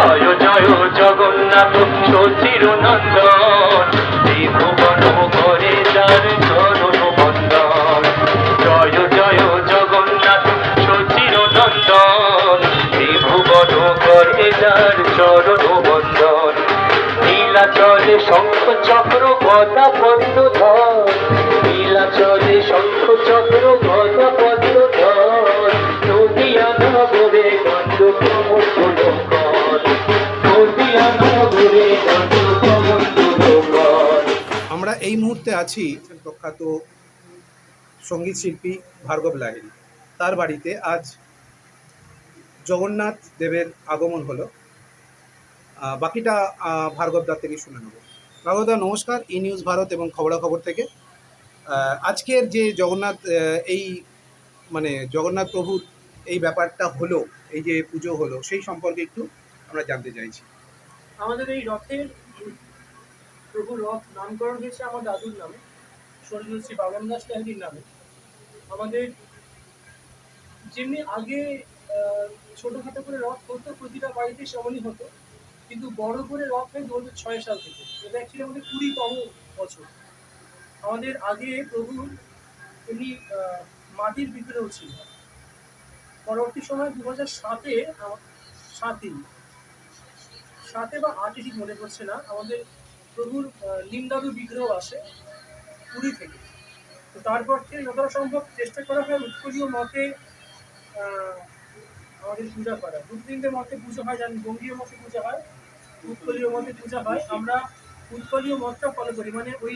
জয় জয় জগন্নাথ শশীর নন্দন ত্রিভুবন করে যার চরণ বন্দন। জয় জয় জগন্নাথ শশীর নন্দন ত্রিভুবন করে যার চরণ বন্দন। নীলাচলে শঙ্খ চক্র গদা ধর নীলাচলে শঙ্খ চক্র এই মুহূর্তে আছি প্রখ্যাত সংগীত শিল্পী ভার্গব লাহিড়ী। তার বাড়িতে আজ জগন্নাথ দেবের আগমন হলো। বাকিটা ভার্গব দার থেকে শুনে নেব। ভার্গব দা, নমস্কার। ই নিউজ ভারত এবং খবরাখবর থেকে। আজকের যে জগন্নাথ এই মানে জগন্নাথ প্রভুর এই ব্যাপারটা হলো, এই যে পুজো হলো, সেই সম্পর্কে একটু আমরা জানতে চাইছি। আমাদের এই রথের প্রভু রথ নামকরণ হয়েছে আমার দাদুর নামে স্বর্গীয় শ্রী বাবন দাস লাহিড়ির নামে। আমাদের যেমনি আগে ছোটখাটো করে রথ হতো প্রতিটা বাড়িতে সেমনই হতো। কিন্তু বড় করে রথ হয় দু হাজার ছয় সাল থেকে। এটা অ্যাকচুয়ালি আমাদের কুড়িতম বছর। আমাদের আগে প্রভু আহ, মাটির বিগ্রহ ছিল পরবর্তী সময় দু হাজার সাতে সাতে সাতে বা আটে ঠিক মনে পড়ছে না। আমাদের প্রভুর লিঙ্গাদু বিগ্রহ আসে পুরী থেকে। তো তারপর থেকে যতটা সম্ভব চেষ্টা করা হয় উৎকলীয় মতে আমাদের পূজা করা। দু তিনটে মতে পুজো হয় জানি বঙ্গীয় মতে পূজা হয়, উৎকলীয় মতে পূজা হয়। আমরা উৎকলীয় মতটা ফলো করি। মানে ওই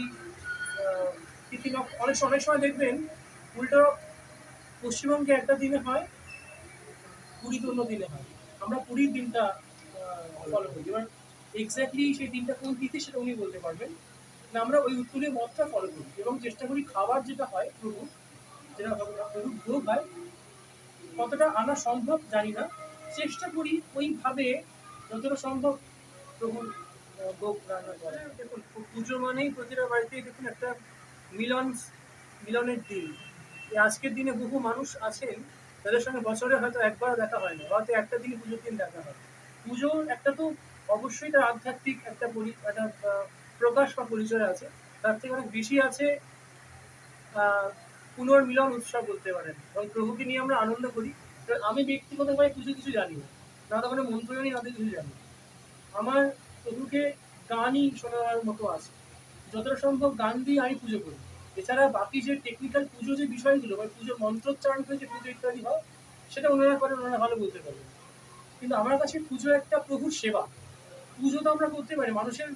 অনেক অনেক সময় দেখবেন উল্টো পশ্চিমবঙ্গে একটা দিনে হয়, পুরীতে অন্য দিনে হয়। আমরা পুরীর দিনটা ফলো করি। এবার এক্স্যাক্টলি সেই দিনটা কোন তিথি সেটা উনি বলতে পারবেন। আমরা ওই উত্তরীয় মতটা ফলো করি এবং চেষ্টা করি খাবার যেটা হয় প্রভু যেটা প্রভু ভোগ হয় কতটা আনা সম্ভব জানি না। চেষ্টা করি ওইভাবে যতটা সম্ভব প্রভু আহ, ভোগ রান্না করা দেখুন পুজো মানেই প্রতিটা বাড়িতেই দেখুন একটা মিলন মিলনের দিন। আজকের দিনে বহু মানুষ আছেন তাদের সঙ্গে বছরে হয়তো একবার দেখা হয় না হয়তো একটা দিনই পুজোর দিন দেখা হয়। পুজোর একটা তো অবশ্যই তার আধ্যাত্মিক একটা একটা প্রকাশ বা পরিচয় আছে। তার থেকে অনেক বেশি আছে পুনর্মিলন উৎসব বলতে পারেন। এবং প্রভুকে নিয়ে আমরা আনন্দ করি আমি ব্যক্তিগতভাবে কিছু কিছু জানি না। না তো কোনো মন্ত্র জানি, না কিছু জানি আমার প্রভুকে গানই শোনার মতো আছে। যতটা সম্ভব গান দিয়ে আমি পুজো করি। এছাড়া বাকি যে টেকনিক্যাল পুজো যে বিষয়গুলো, বা পুজো মন্ত্রোচ্চারণ করে যে পুজো ইত্যাদি হয়, সেটা ওনারা করেন, ওনারা ভালো বলতে পারবেন। কিন্তু আমার কাছে পুজো একটা প্রভুর সেবা। পুজো তো আমরা করতে পারি, মানুষের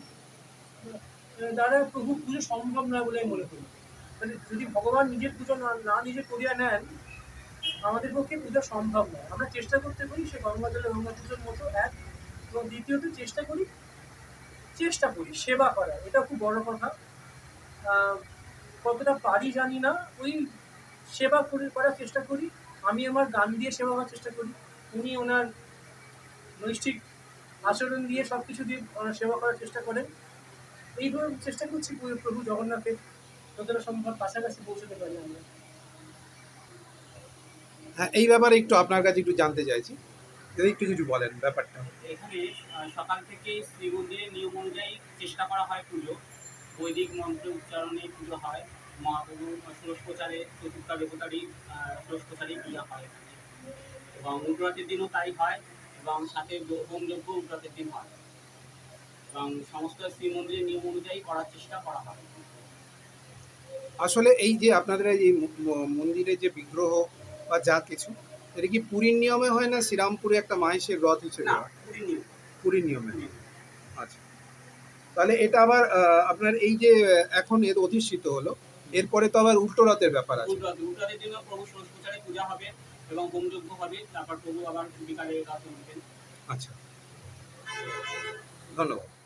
দ্বারা প্রভু পুজো সম্ভব নয় বলে আমি মনে করি। মানে যদি ভগবান নিজের পুজো না না নিজে করিয়া নেন, আমাদের পক্ষে পূজা সম্ভব নয়। আমরা চেষ্টা করতে পারি সে গঙ্গা জলে গঙ্গা পুজোর মতো এক। এবং দ্বিতীয়ত চেষ্টা করি চেষ্টা করি, সেবা করা এটা খুব বড় কথা। কতটা পারি জানি না। ওই সেবা করে, করার চেষ্টা করি। আমি আমার গান দিয়ে সেবা করার চেষ্টা করি। উনি ওনার নৈষ্ঠিক আচরণ দিয়ে সব কিছু দিয়ে ওনার সেবা করার চেষ্টা করেন এইভাবে চেষ্টা করছি প্রভু- প্রভু জগন্নাথের যতটা সম্ভব কাছাকাছি পৌঁছতে পারি আমরা। হ্যাঁ এই ব্যাপারে একটু আপনার কাছে একটু জানতে চাইছি। যদি একটু কিছু বলেন ব্যাপারটা। এখানে সকাল থেকে শ্রীমন্দিরের নিয়ম অনুযায়ী চেষ্টা করা হয় পুজো। বৈদিক মন্ত্র উচ্চারণে পুজো হয়। মহাপ্রভু ষোড়শ প্রচারে চতুর্থা দেবতারই আহ, ষোড়শ পূজা হয়। এবং উগ্রতের দিনও তাই হয়। এবং সাথে হোমযজ্ঞ উগ্রতের দিন হয়। এবং সমস্ত শ্রীমন্দিরের নিয়ম অনুযায়ী করার চেষ্টা করা হয়। আসলে এই যে আপনাদের এই মন্দিরে যে বিগ্রহ বা যা কিছু এটা কি পুরীর নিয়মে হয় না শ্রীরামপুরে একটা মাহেশের রথ হিসেবে হয়? পুরীর নিয়মে। আচ্ছা। তাহলে এটা আবার আপনার এই যে এখন এর অধিষ্ঠিত হলো এরপরে তো আবার উল্টো রথের ব্যাপার আছে। উগ্রত উগ্রতের দিনও প্রভু প্রচারে পূজা হবে। এবং হোমযজ্ঞ হবে তারপর প্রভু আবার বিকালে রাত আচ্ছা। ধন্যবাদ।